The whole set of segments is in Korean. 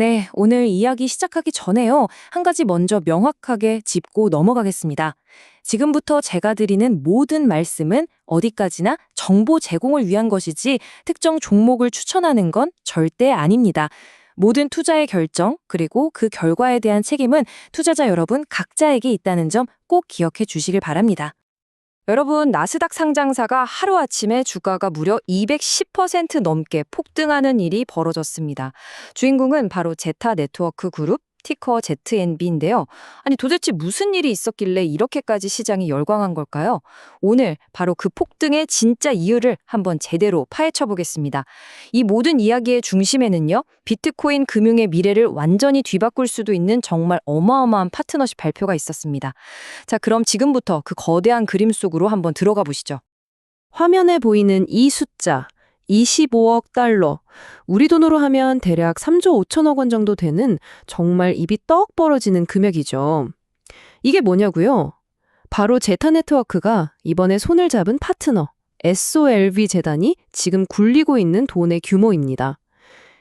네, 오늘 이야기 시작하기 전에요. 한 가지 먼저 명확하게 짚고 넘어가겠습니다. 지금부터 제가 드리는 모든 말씀은 어디까지나 정보 제공을 위한 것이지 특정 종목을 추천하는 건 절대 아닙니다. 모든 투자의 결정, 그리고 그 결과에 대한 책임은 투자자 여러분 각자에게 있다는 점 꼭 기억해 주시길 바랍니다. 여러분, 나스닥 상장사가 하루아침에 주가가 무려 210% 넘게 폭등하는 일이 벌어졌습니다. 주인공은 바로 제타 네트워크 그룹, 티커 ZNB인데요. 아니, 도대체 무슨 일이 있었길래 이렇게까지 시장이 열광한 걸까요? 오늘 바로 그 폭등의 진짜 이유를 한번 제대로 파헤쳐 보겠습니다. 이 모든 이야기의 중심에는요, 비트코인 금융의 미래를 완전히 뒤바꿀 수도 있는 정말 어마어마한 파트너십 발표가 있었습니다. 자, 그럼 지금부터 그 거대한 그림 속으로 한번 들어가 보시죠. 화면에 보이는 이 숫자 25억 달러. 우리 돈으로 하면 대략 3조 5천억 원 정도 되는 정말 입이 떡 벌어지는 금액이죠. 이게 뭐냐고요? 바로 제타 네트워크가 이번에 손을 잡은 파트너 SOLV 재단이 지금 굴리고 있는 돈의 규모입니다.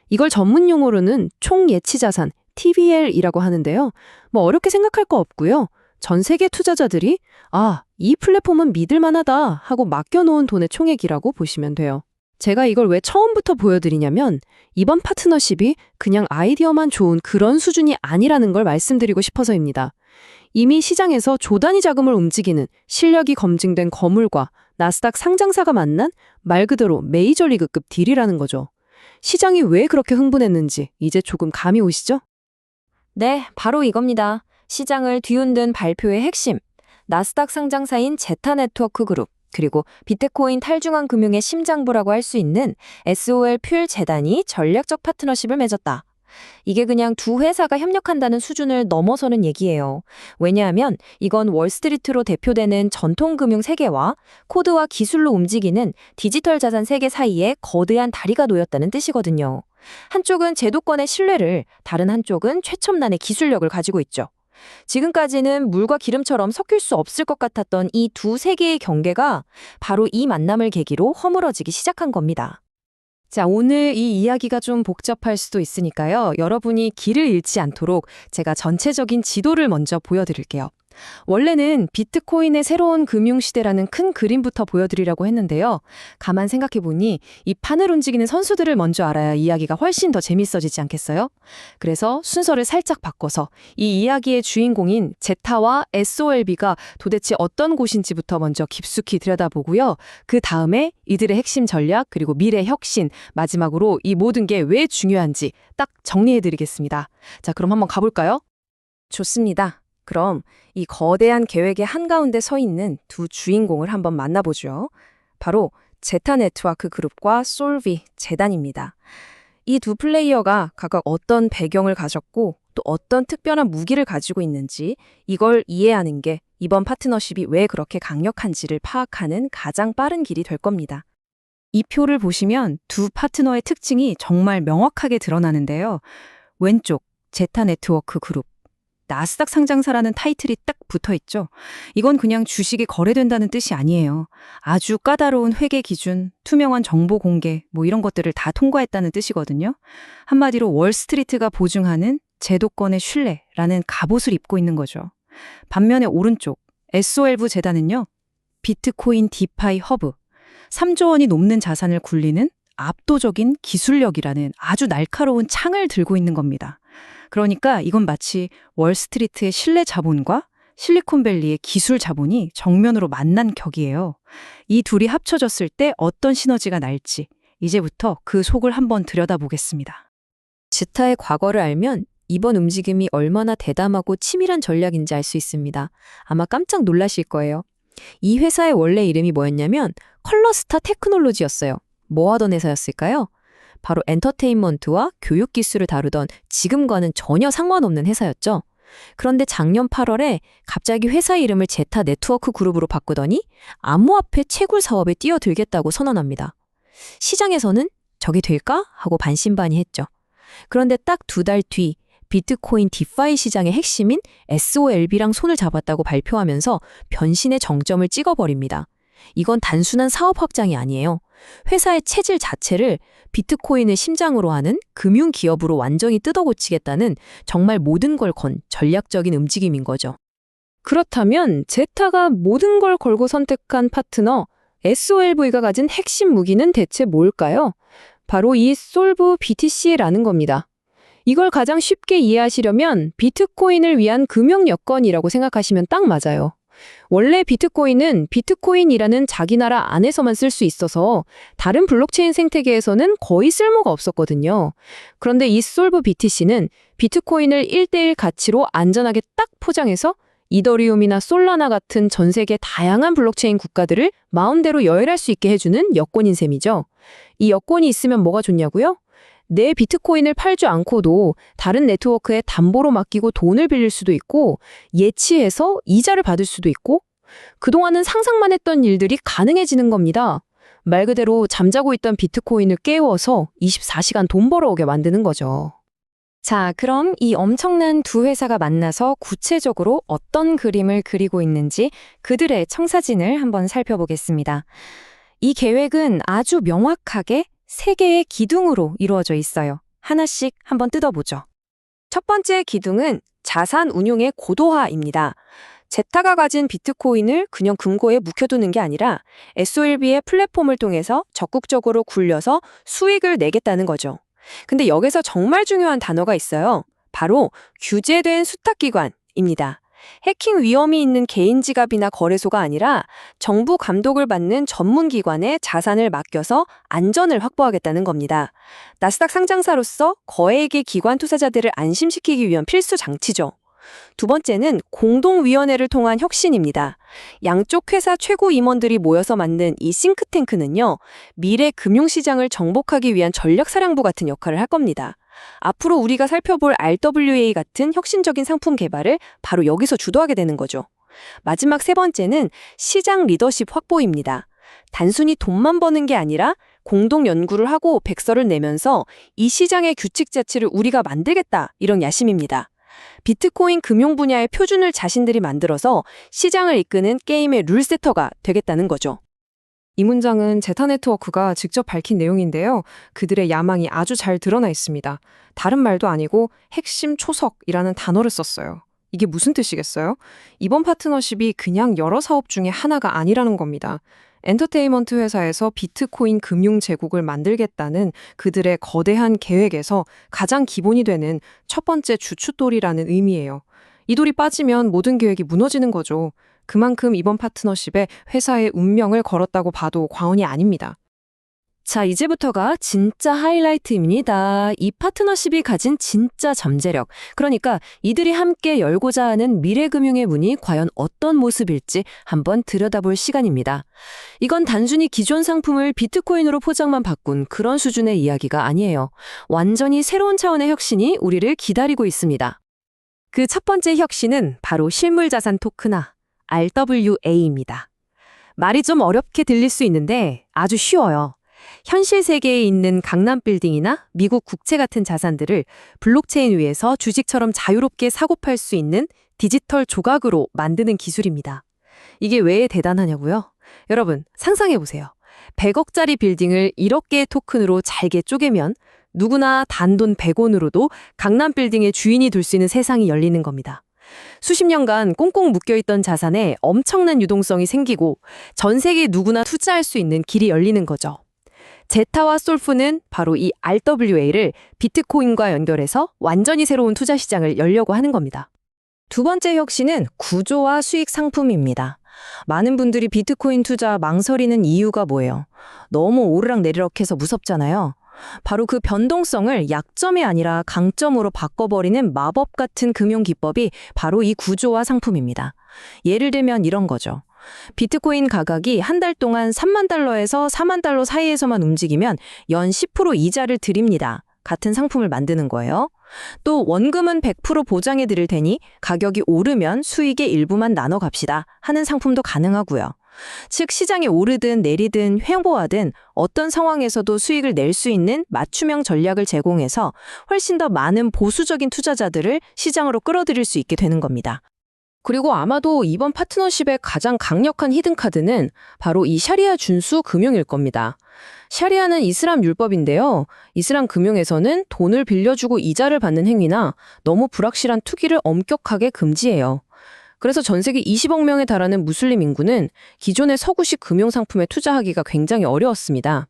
이걸 전문 용어로는 총 예치 자산 TVL이라고 하는데요. 뭐 어렵게 생각할 거 없고요. 전 세계 투자자들이 아, 이 플랫폼은 믿을 만하다 하고 맡겨놓은 돈의 총액이라고 보시면 돼요. 제가 이걸 왜 처음부터 보여드리냐면 이번 파트너십이 그냥 아이디어만 좋은 그런 수준이 아니라는 걸 말씀드리고 싶어서입니다. 이미 시장에서 조단위 자금을 움직이는 실력이 검증된 거물과 나스닥 상장사가 만난 말 그대로 메이저리그급 딜이라는 거죠. 시장이 왜 그렇게 흥분했는지 이제 조금 감이 오시죠? 네, 바로 이겁니다. 시장을 뒤흔든 발표의 핵심. 나스닥 상장사인 제타 네트워크 그룹, 그리고 비트코인 탈중앙 금융의 심장부라고 할 수 있는 SOL 퓨얼 재단이 전략적 파트너십을 맺었다. 이게 그냥 두 회사가 협력한다는 수준을 넘어서는 얘기예요. 왜냐하면 이건 월스트리트로 대표되는 전통 금융 세계와 코드와 기술로 움직이는 디지털 자산 세계 사이에 거대한 다리가 놓였다는 뜻이거든요. 한쪽은 제도권의 신뢰를, 다른 한쪽은 최첨단의 기술력을 가지고 있죠. 지금까지는 물과 기름처럼 섞일 수 없을 것 같았던 이 두 세계의 경계가 바로 이 만남을 계기로 허물어지기 시작한 겁니다. 자, 오늘 이 이야기가 좀 복잡할 수도 있으니까요. 여러분이 길을 잃지 않도록 제가 전체적인 지도를 먼저 보여드릴게요. 원래는 비트코인의 새로운 금융시대라는 큰 그림부터 보여드리려고 했는데요. 가만 생각해보니 이 판을 움직이는 선수들을 먼저 알아야 이야기가 훨씬 더 재밌어지지 않겠어요? 그래서 순서를 살짝 바꿔서 이 이야기의 주인공인 제타와 SOLB가 도대체 어떤 곳인지부터 먼저 깊숙이 들여다보고요. 그 다음에 이들의 핵심 전략 그리고 미래 혁신 마지막으로 이 모든 게 왜 중요한지 딱 정리해드리겠습니다. 자, 그럼 한번 가볼까요? 좋습니다. 그럼 이 거대한 계획의 한가운데 서 있는 두 주인공을 한번 만나보죠. 바로 제타 네트워크 그룹과 솔비 재단입니다. 이 두 플레이어가 각각 어떤 배경을 가졌고 또 어떤 특별한 무기를 가지고 있는지 이걸 이해하는 게 이번 파트너십이 왜 그렇게 강력한지를 파악하는 가장 빠른 길이 될 겁니다. 이 표를 보시면 두 파트너의 특징이 정말 명확하게 드러나는데요. 왼쪽 제타 네트워크 그룹 나스닥 상장사라는 타이틀이 딱 붙어 있죠. 이건 그냥 주식이 거래된다는 뜻이 아니에요. 아주 까다로운 회계 기준, 투명한 정보 공개, 뭐 이런 것들을 다 통과했다는 뜻이거든요. 한마디로 월스트리트가 보증하는 제도권의 신뢰라는 갑옷을 입고 있는 거죠. 반면에 오른쪽 SOLV 재단은요. 비트코인 디파이 허브, 3조 원이 넘는 자산을 굴리는 압도적인 기술력이라는 아주 날카로운 창을 들고 있는 겁니다. 그러니까 이건 마치 월스트리트의 신뢰 자본과 실리콘밸리의 기술 자본이 정면으로 만난 격이에요. 이 둘이 합쳐졌을 때 어떤 시너지가 날지 이제부터 그 속을 한번 들여다보겠습니다. 지타의 과거를 알면 이번 움직임이 얼마나 대담하고 치밀한 전략인지 알 수 있습니다. 아마 깜짝 놀라실 거예요. 이 회사의 원래 이름이 뭐였냐면 컬러스타 테크놀로지였어요. 뭐 하던 회사였을까요? 바로 엔터테인먼트와 교육 기술을 다루던 지금과는 전혀 상관없는 회사였죠. 그런데 작년 8월에 갑자기 회사 이름을 제타 네트워크 그룹으로 바꾸더니 암호화폐 채굴 사업에 뛰어들겠다고 선언합니다. 시장에서는 저게 될까? 하고 반신반의했죠. 그런데 딱 두 달 뒤 비트코인 디파이 시장의 핵심인 SOLB랑 손을 잡았다고 발표하면서 변신의 정점을 찍어버립니다. 이건 단순한 사업 확장이 아니에요. 회사의 체질 자체를 비트코인을 심장으로 하는 금융 기업으로 완전히 뜯어고치겠다는 정말 모든 걸 건 전략적인 움직임인 거죠. 그렇다면 제타가 모든 걸 걸고 선택한 파트너 SOLV가 가진 핵심 무기는 대체 뭘까요? 바로 이 솔브 BTC라는 겁니다. 이걸 가장 쉽게 이해하시려면 비트코인을 위한 금융 여건이라고 생각하시면 딱 맞아요. 원래 비트코인은 비트코인이라는 자기 나라 안에서만 쓸 수 있어서 다른 블록체인 생태계에서는 거의 쓸모가 없었거든요. 그런데 이 솔브 BTC는 비트코인을 1대1 가치로 안전하게 딱 포장해서 이더리움이나 솔라나 같은 전 세계 다양한 블록체인 국가들을 마음대로 여행할 수 있게 해주는 여건인 셈이죠. 이 여건이 있으면 뭐가 좋냐고요? 내 비트코인을 팔지 않고도 다른 네트워크에 담보로 맡기고 돈을 빌릴 수도 있고 예치해서 이자를 받을 수도 있고 그동안은 상상만 했던 일들이 가능해지는 겁니다. 말 그대로 잠자고 있던 비트코인을 깨워서 24시간 돈 벌어오게 만드는 거죠. 자, 그럼 이 엄청난 두 회사가 만나서 구체적으로 어떤 그림을 그리고 있는지 그들의 청사진을 한번 살펴보겠습니다. 이 계획은 아주 명확하게 세 개의 기둥으로 이루어져 있어요. 하나씩 한번 뜯어보죠. 첫 번째 기둥은 자산 운용의 고도화입니다. 제타가 가진 비트코인을 그냥 금고에 묵혀두는 게 아니라 SOLB의 플랫폼을 통해서 적극적으로 굴려서 수익을 내겠다는 거죠. 근데 여기서 정말 중요한 단어가 있어요. 바로 규제된 수탁기관입니다. 해킹 위험이 있는 개인 지갑이나 거래소가 아니라 정부 감독을 받는 전문 기관에 자산을 맡겨서 안전을 확보하겠다는 겁니다. 나스닥 상장사로서 거액의 기관 투자자들을 안심시키기 위한 필수 장치죠. 두 번째는 공동위원회를 통한 혁신입니다. 양쪽 회사 최고 임원들이 모여서 만든 이 싱크탱크는요, 미래 금융시장을 정복하기 위한 전략사령부 같은 역할을 할 겁니다. 앞으로 우리가 살펴볼 RWA 같은 혁신적인 상품 개발을 바로 여기서 주도하게 되는 거죠. 마지막 세 번째는 시장 리더십 확보입니다. 단순히 돈만 버는 게 아니라 공동 연구를 하고 백서를 내면서 이 시장의 규칙 자체를 우리가 만들겠다 이런 야심입니다. 비트코인 금융 분야의 표준을 자신들이 만들어서 시장을 이끄는 게임의 룰세터가 되겠다는 거죠. 이 문장은 제타 네트워크가 직접 밝힌 내용인데요. 그들의 야망이 아주 잘 드러나 있습니다. 다른 말도 아니고 핵심 초석이라는 단어를 썼어요. 이게 무슨 뜻이겠어요? 이번 파트너십이 그냥 여러 사업 중에 하나가 아니라는 겁니다. 엔터테인먼트 회사에서 비트코인 금융 제국을 만들겠다는 그들의 거대한 계획에서 가장 기본이 되는 첫 번째 주춧돌이라는 의미예요. 이 돌이 빠지면 모든 계획이 무너지는 거죠. 그만큼 이번 파트너십에 회사의 운명을 걸었다고 봐도 과언이 아닙니다. 자, 이제부터가 진짜 하이라이트입니다. 이 파트너십이 가진 진짜 잠재력. 그러니까 이들이 함께 열고자 하는 미래금융의 문이 과연 어떤 모습일지 한번 들여다볼 시간입니다. 이건 단순히 기존 상품을 비트코인으로 포장만 바꾼 그런 수준의 이야기가 아니에요. 완전히 새로운 차원의 혁신이 우리를 기다리고 있습니다. 그 첫 번째 혁신은 바로 실물자산 토크나 RWA입니다. 말이 좀 어렵게 들릴 수 있는데 아주 쉬워요. 현실 세계에 있는 강남 빌딩이나 미국 국채 같은 자산들을 블록체인 위에서 주식처럼 자유롭게 사고 팔 수 있는 디지털 조각으로 만드는 기술입니다. 이게 왜 대단하냐고요? 여러분, 상상해 보세요. 100억짜리 빌딩을 1억 개의 토큰으로 잘게 쪼개면 누구나 단돈 100원으로도 강남 빌딩의 주인이 될 수 있는 세상이 열리는 겁니다. 수십 년간 꽁꽁 묶여있던 자산에 엄청난 유동성이 생기고 전 세계 누구나 투자할 수 있는 길이 열리는 거죠. 제타와 솔프는 바로 이 RWA를 비트코인과 연결해서 완전히 새로운 투자 시장을 열려고 하는 겁니다. 두 번째 혁신은 구조와 수익 상품입니다. 많은 분들이 비트코인 투자 망설이는 이유가 뭐예요? 너무 오르락내리락 해서 무섭잖아요. 바로 그 변동성을 약점이 아니라 강점으로 바꿔버리는 마법 같은 금융 기법이 바로 이 구조와 상품입니다. 예를 들면 이런 거죠. 비트코인 가격이 한 달 동안 3만 달러에서 4만 달러 사이에서만 움직이면 연 10% 이자를 드립니다. 같은 상품을 만드는 거예요. 또 원금은 100% 보장해 드릴 테니 가격이 오르면 수익의 일부만 나눠 갑시다 하는 상품도 가능하고요. 즉 시장이 오르든 내리든 횡보하든 어떤 상황에서도 수익을 낼 수 있는 맞춤형 전략을 제공해서 훨씬 더 많은 보수적인 투자자들을 시장으로 끌어들일 수 있게 되는 겁니다. 그리고 아마도 이번 파트너십의 가장 강력한 히든카드는 바로 이 샤리아 준수 금융일 겁니다. 샤리아는 이슬람 율법인데요. 이슬람 금융에서는 돈을 빌려주고 이자를 받는 행위나 너무 불확실한 투기를 엄격하게 금지해요. 그래서 전 세계 20억 명에 달하는 무슬림 인구는 기존의 서구식 금융 상품에 투자하기가 굉장히 어려웠습니다.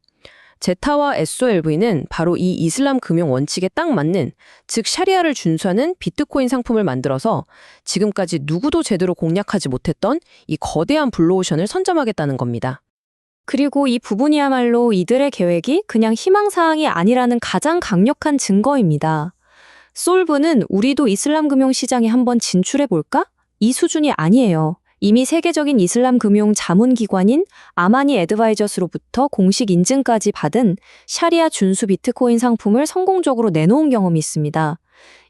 제타와 SOLV는 바로 이 이슬람 금융 원칙에 딱 맞는, 즉 샤리아를 준수하는 비트코인 상품을 만들어서 지금까지 누구도 제대로 공략하지 못했던 이 거대한 블루오션을 선점하겠다는 겁니다. 그리고 이 부분이야말로 이들의 계획이 그냥 희망사항이 아니라는 가장 강력한 증거입니다. 솔브는 우리도 이슬람 금융 시장에 한번 진출해 볼까? 이 수준이 아니에요. 이미 세계적인 이슬람 금융 자문기관인 아마니 애드바이저스로부터 공식 인증까지 받은 샤리아 준수 비트코인 상품을 성공적으로 내놓은 경험이 있습니다.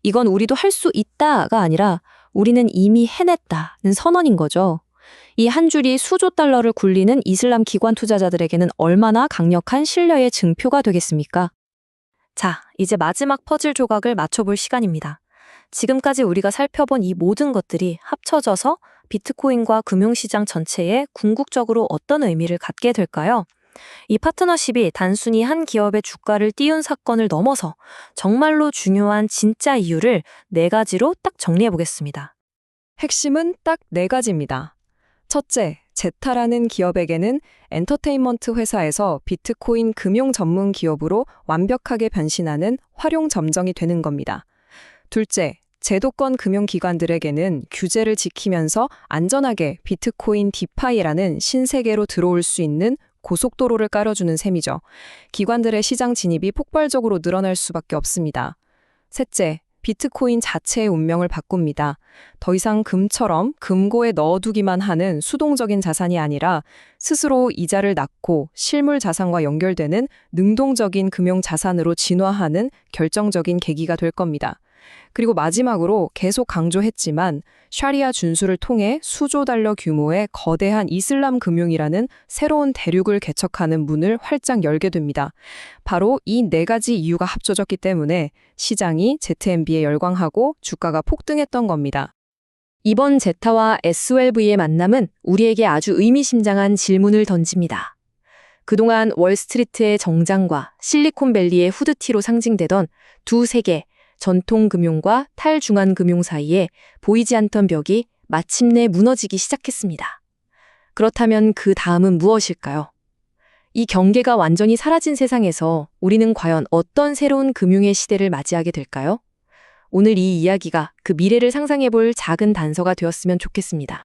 이건 우리도 할 수 있다가 아니라 우리는 이미 해냈다는 선언인 거죠. 이 한 줄이 수조 달러를 굴리는 이슬람 기관 투자자들에게는 얼마나 강력한 신뢰의 증표가 되겠습니까? 자, 이제 마지막 퍼즐 조각을 맞춰볼 시간입니다. 지금까지 우리가 살펴본 이 모든 것들이 합쳐져서 비트코인과 금융시장 전체에 궁극적으로 어떤 의미를 갖게 될까요? 이 파트너십이 단순히 한 기업의 주가를 띄운 사건을 넘어서 정말로 중요한 진짜 이유를 네 가지로 딱 정리해 보겠습니다. 핵심은 딱 네 가지입니다. 첫째, 제타라는 기업에게는 엔터테인먼트 회사에서 비트코인 금융 전문 기업으로 완벽하게 변신하는 활용 점정이 되는 겁니다. 둘째, 제도권 금융기관들에게는 규제를 지키면서 안전하게 비트코인 디파이라는 신세계로 들어올 수 있는 고속도로를 깔아주는 셈이죠. 기관들의 시장 진입이 폭발적으로 늘어날 수밖에 없습니다. 셋째, 비트코인 자체의 운명을 바꿉니다. 더 이상 금처럼 금고에 넣어두기만 하는 수동적인 자산이 아니라 스스로 이자를 낳고 실물 자산과 연결되는 능동적인 금융 자산으로 진화하는 결정적인 계기가 될 겁니다. 그리고 마지막으로 계속 강조했지만 샤리아 준수를 통해 수조 달러 규모의 거대한 이슬람 금융이라는 새로운 대륙을 개척하는 문을 활짝 열게 됩니다. 바로 이 네 가지 이유가 합쳐졌기 때문에 시장이 ZMB에 열광하고 주가가 폭등했던 겁니다. 이번 제타와 SOLV의 만남은 우리에게 아주 의미심장한 질문을 던집니다. 그동안 월스트리트의 정장과 실리콘밸리의 후드티로 상징되던 두 세계, 전통 금융과 탈중앙 금융 사이에 보이지 않던 벽이 마침내 무너지기 시작했습니다. 그렇다면 그 다음은 무엇일까요? 이 경계가 완전히 사라진 세상에서 우리는 과연 어떤 새로운 금융의 시대를 맞이하게 될까요? 오늘 이 이야기가 그 미래를 상상해 볼 작은 단서가 되었으면 좋겠습니다.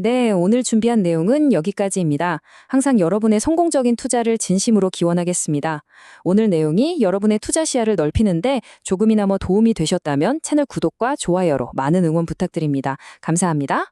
네, 오늘 준비한 내용은 여기까지입니다. 항상 여러분의 성공적인 투자를 진심으로 기원하겠습니다. 오늘 내용이 여러분의 투자 시야를 넓히는데 조금이나마 도움이 되셨다면 채널 구독과 좋아요로 많은 응원 부탁드립니다. 감사합니다.